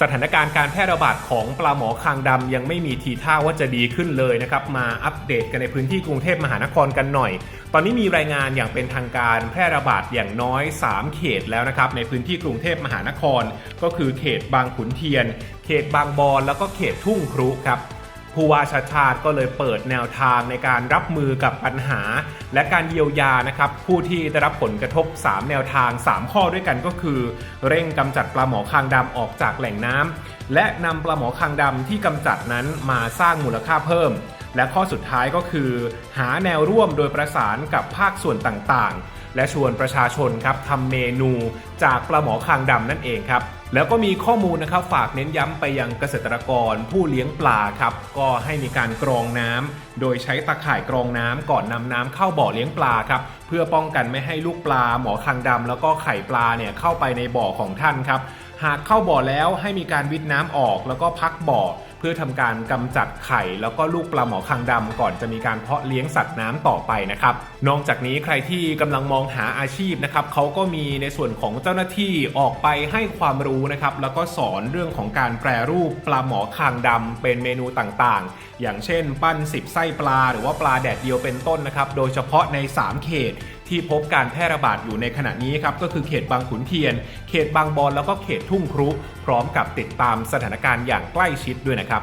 สถานการณ์การแพร่ระบาดของปลาหมอคางดำยังไม่มีทีท่าว่าจะดีขึ้นเลยนะครับ มาอัปเดตกันในพื้นที่กรุงเทพมหานครกันหน่อย ตอนนี้มีรายงานอย่างเป็นทางการแพร่ระบาดอย่างน้อย 3 เขตแล้วนะครับ ในพื้นที่กรุงเทพมหานคร ก็คือเขตบางขุนเทียน เขตบางบอนแล้วก็เขตทุ่งครุครับ ผู้ว่าชาชาติก็เลยเปิดแนวทางในการรับมือกับปัญหา และการเยียวยานะครับผู้ที่ได้รับผลกระทบ 3 แนวทาง 3 ข้อด้วยกันก็คือ เร่งกำจัดปลาหมอคางดำออกจากแหล่งน้ำและนำปลาหมอคางดำที่กำจัดนั้นมาสร้างมูลค่าเพิ่ม และข้อสุดท้ายก็คือ หาแนวร่วมโดยประสานกับภาคส่วนต่างๆ และชวนประชาชนครับทำเมนูจากปลาหมอคางดำนั่นเองครับ แล้วก็มีข้อมูลนะครับฝากเน้นย้ำไปยังเกษตรกรผู้เลี้ยงปลาครับก็ให้มีการกรองน้ำโดยใช้ตะข่ายกรองน้ำก่อนนำน้ำเข้าบ่อเลี้ยงปลาครับเพื่อป้องกันไม่ให้ลูกปลา หมอคังดำแล้วก็ไข่ปลาเนี่ยเข้าไปในบ่อของท่านครับหากเข้าบ่อแล้วให้มีการวิทน้ำออกแล้วก็พักบ่อเพื่อทำการกำจัดไข่ แล้วก็ลูกปลาหมอคางดำก่อนจะมีการเพาะเลี้ยงสัตว์น้ำต่อไปนะครับ นอกจากนี้ใครที่กำลังมองหาอาชีพนะครับเขาก็มีในส่วนของเจ้าหน้าที่ออกไปให้ความรู้นะครับแล้วก็สอนเรื่องของการแปรรูปปลาหมอคางดำเป็นเมนูต่างๆ อย่างเช่น ปั้นสิบไส้ปลา หรือว่าปลาแดดเดียวเป็นต้นนะครับโดยเฉพาะใน 3 เขต ที่พบการแพร่ระบาดอยู่ในขณะนี้ครับก็คือเขตบางขุนเทียน เขตบางบอนแล้วก็เขตทุ่งครุ พร้อมกับติดตามสถานการณ์อย่างใกล้ชิดด้วยนะครับ